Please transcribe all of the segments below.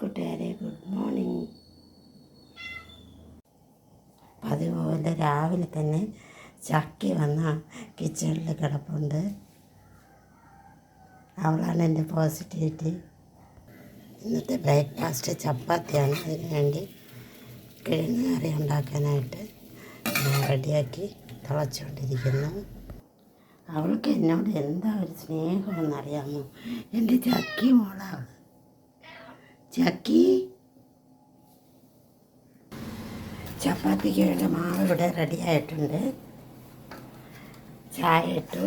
കൂട്ടുകാരെ good morning അതുപോലെ രാവിലെ തന്നെ ചക്കി വന്ന കിച്ചണിൽ കിടപ്പുണ്ട്. അവളാണ് എന്റെ പോസിറ്റിവിറ്റി ഇന്നത്തെ ബ്രേക്ക്ഫാസ്റ്റ് ചപ്പാത്തിയാണ്. അതിന് വേണ്ടി കിഴങ്ങ് കറി ഉണ്ടാക്കാനായിട്ട് ഞാൻ റെഡിയാക്കി തിളച്ചുകൊണ്ടിരിക്കുന്നു. അവൾക്ക് എന്നോട് എന്താ ഒരു സ്നേഹമെന്നറിയാമോ എന്റെ ചക്കി മോളാണ് ചക്കി ചപ്പാത്തിക്ക് വേണ്ട മാവ് ഇവിടെ റെഡി ആയിട്ടുണ്ട്. ചായ ഇട്ടു.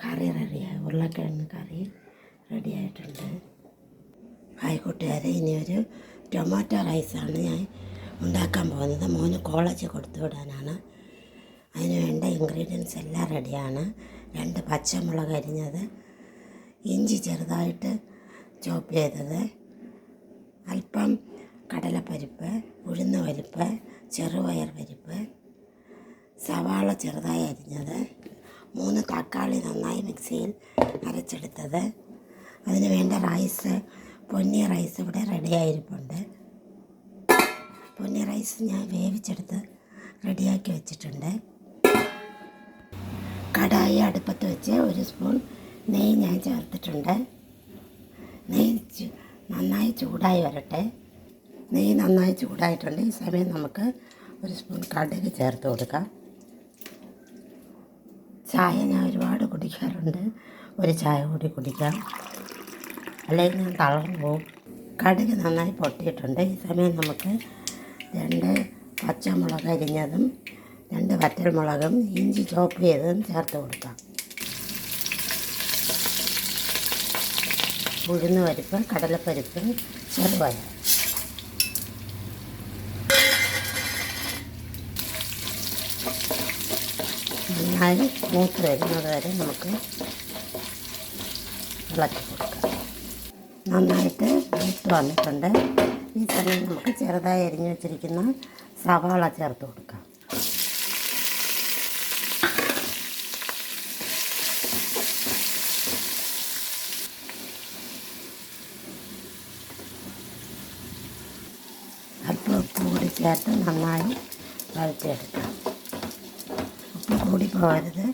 കറി റെഡിയായി ഉരുളക്കിഴങ്ങ് കറി റെഡിയായിട്ടുണ്ട് ഹായ് കൂട്ടുകാരെ ഇനി ഒരു ടൊമാറ്റോ റൈസാണ് ഞാൻ ഉണ്ടാക്കാൻ പോകുന്നത്. മോന് കോളേജ് കൊടുത്തു വിടാനാണ്. അതിന് വേണ്ട ഇൻഗ്രീഡിയൻസ് എല്ലാം റെഡിയാണ് രണ്ട് പച്ചമുളക് അരിഞ്ഞത്. ഇഞ്ചി ചെറുതായിട്ട് ചോപ്പ് ചെയ്തത് അല്പം കടലപ്പരിപ്പ് ഉഴുന്ന പരിപ്പ് ചെറുപയർ പരിപ്പ് സവാള ചെറുതായി അരിഞ്ഞത് മൂന്ന് തക്കാളി നന്നായി മിക്സിയിൽ അരച്ചെടുത്തത്. അതിന് വേണ്ട റൈസ് പൊന്നി റൈസ് ഇവിടെ റെഡിയായിരിപ്പുണ്ട് പൊന്നി റൈസ് ഞാൻ വേവിച്ചെടുത്ത് റെഡിയാക്കി വെച്ചിട്ടുണ്ട്. കടായി അടുപ്പത്ത് വെച്ച് ഒരു സ്പൂൺ നെയ്യ് ഞാൻ ചേർത്തിട്ടുണ്ട്. നന്നായി ചൂടായി വരട്ടെ. നെയ്യ് നന്നായി ചൂടായിട്ടുണ്ട്. ഈ സമയം നമുക്ക് ഒരു സ്പൂൺ കടുക് ചേർത്ത് കൊടുക്കാം. ചായ ഞാൻ ഒരുപാട് കുടിക്കാറുണ്ട്. ഒരു ചായ കൂടി കുടിക്കാം. അല്ലെങ്കിൽ ഞാൻ തളർന്നു പോകും. കടുക് നന്നായി പൊട്ടിയിട്ടുണ്ട്. ഈ സമയം നമുക്ക് രണ്ട് പച്ചമുളക് അരിഞ്ഞതും രണ്ട് വറ്റൽമുളകും ഇഞ്ചി ചോപ്പ് ചെയ്തതും ചേർത്ത് കൊടുക്കാം. ഉഴുന്ന് പരിപ്പ് കടലപ്പരിപ്പ് ചെറുപയർ നന്നായി മൂത്ത് വരുന്നത് വരെ നമുക്ക് ഇളക്കി കൊടുക്കാം. നന്നായിട്ട് മൂത്ത് വന്നിട്ടുണ്ട്. ഈ സമയം നമുക്ക് ചെറുതായി അരിഞ്ഞു വെച്ചിരിക്കുന്ന സവാള ചേർത്ത് കൊടുക്കാം അല്പം ഉപ്പ് കൂടി ചേർത്ത് നന്നായി വരട്ടിയെടുക്കാം ഉപ്പ് കൂടി പോകരുത്.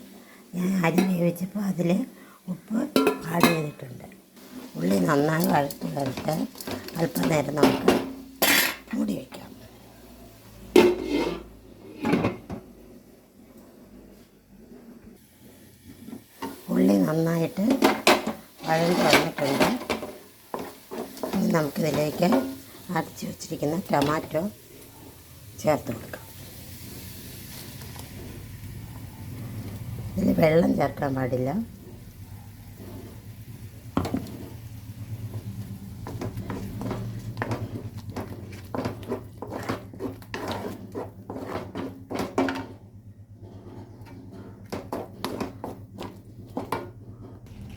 ഞാൻ അരി വേവിച്ചപ്പോൾ അതിൽ ഉപ്പ് ആഡ് ചെയ്തിട്ടുണ്ട്. ഉള്ളി നന്നായി വഴറ്റി വരട്ടെ അല്പം നേരം നമുക്ക് മൂടി വയ്ക്കാം ഉള്ളി നന്നായിട്ട് വഴഞ്ഞ് വന്നിട്ടുണ്ട്. നമുക്കിതിലേക്ക് അടച്ചു വച്ചിരിക്കുന്ന ടൊമാറ്റോ ചേർത്ത് കൊടുക്കാം. ഇതിൽ വെള്ളം ചേർക്കാൻ പാടില്ല.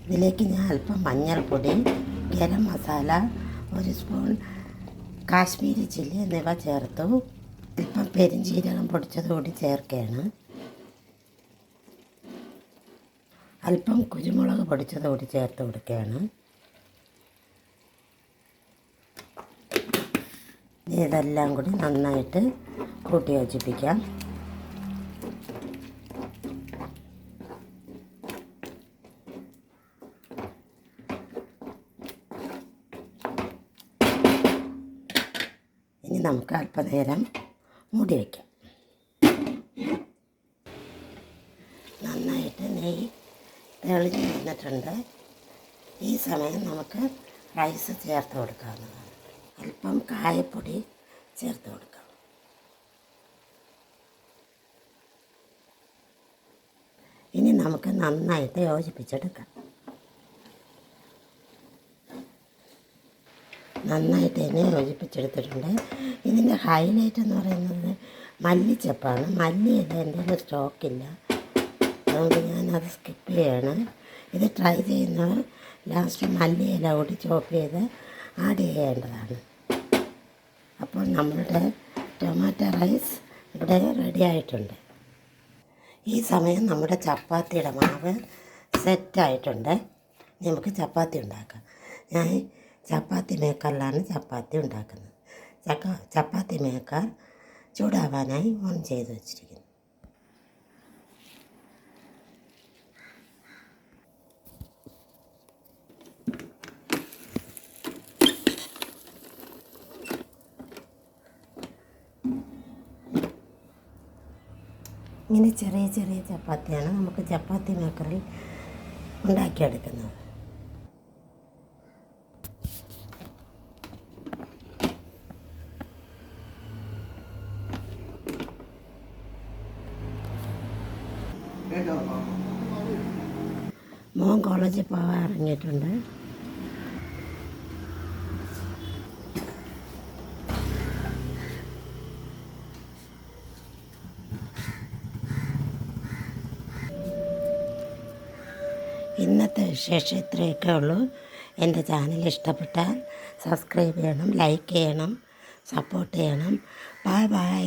ഇതിലേക്ക് ഞാൻ അല്പം മഞ്ഞൾപ്പൊടി ഗരം മസാല ഒരു സ്പൂൺ കാശ്മീരി ചില്ലി എന്നിവ ചേർത്തു. പെരിഞ്ചീരകം പൊടിച്ചത് കൂടി ചേർക്കുകയാണ്. അല്പം കുരുമുളക് പൊടിച്ചത് കൂടി ചേർത്ത് കൊടുക്കുകയാണ്. ഇതെല്ലാം കൂടി നന്നായിട്ട് കൂട്ടി യോജിപ്പിക്കാം. ഇനി നമുക്ക് അല്പനേരം മൂടി വയ്ക്കാം നന്നായിട്ട് നെയ്യ് തെളിഞ്ഞ് വന്നിട്ടുണ്ട്. ഈ സമയം നമുക്ക് റൈസ് ചേർത്ത് കൊടുക്കാവുന്നതാണ്. അല്പം കായപ്പൊടി ചേർത്ത് കൊടുക്കാം. ഇനി നമുക്ക് നന്നായിട്ട് യോജിപ്പിച്ചെടുക്കാം. നന്നായിട്ട് തന്നെ യോജിപ്പിച്ചെടുത്തിട്ടുണ്ട്. ഇതിന്റെ ഹൈലൈറ്റ് എന്ന് പറയുന്നത് മല്ലിച്ചപ്പാണ്. മല്ലിയുടെ എന്റെ സ്റ്റോക്കില്ല അതുകൊണ്ട് ഞാനത് സ്കിപ്പ് ചെയ്യാണ്. ഇത് ട്രൈ ചെയ്യുന്നവർ ലാസ്റ്റ് മല്ലിയില കൂടി ചോപ്പ് ചെയ്ത് ആഡ് ചെയ്യേണ്ടതാണ്. അപ്പോൾ നമ്മളുടെ ടൊമാറ്റോ റൈസ് ഇവിടെ റെഡി ആയിട്ടുണ്ട്. ഈ സമയം നമ്മുടെ ചപ്പാത്തിയുടെ മാവ് സെറ്റായിട്ടുണ്ട് നമുക്ക് ചപ്പാത്തി ഉണ്ടാക്കാം. ഞാൻ ചപ്പാത്തി മേക്കറിലാണ് ചപ്പാത്തി ഉണ്ടാക്കുന്നത്. ചക്ക ചപ്പാത്തി മേക്കർ ചൂടാവാനായി ഓൺ ചെയ്ത് വെച്ചിരിക്കുന്നു. ഇങ്ങനെ ചെറിയ ചെറിയ ചപ്പാത്തിയാണ് നമുക്ക് ചപ്പാത്തി മേക്കറിൽ ഉണ്ടാക്കിയെടുക്കുന്നത്. മോൻ കോളേജിൽ പോകാൻ ഇറങ്ങിയിട്ടുണ്ട് ഇന്നത്തെ വിശേഷം ഇത്രയൊക്കെ ഉള്ളൂ. എന്റെ ചാനൽ ഇഷ്ടപ്പെട്ടാൽ സബ്സ്ക്രൈബ് ചെയ്യണം ലൈക്ക് ചെയ്യണം സപ്പോർട്ട് ചെയ്യണം. Bye bye.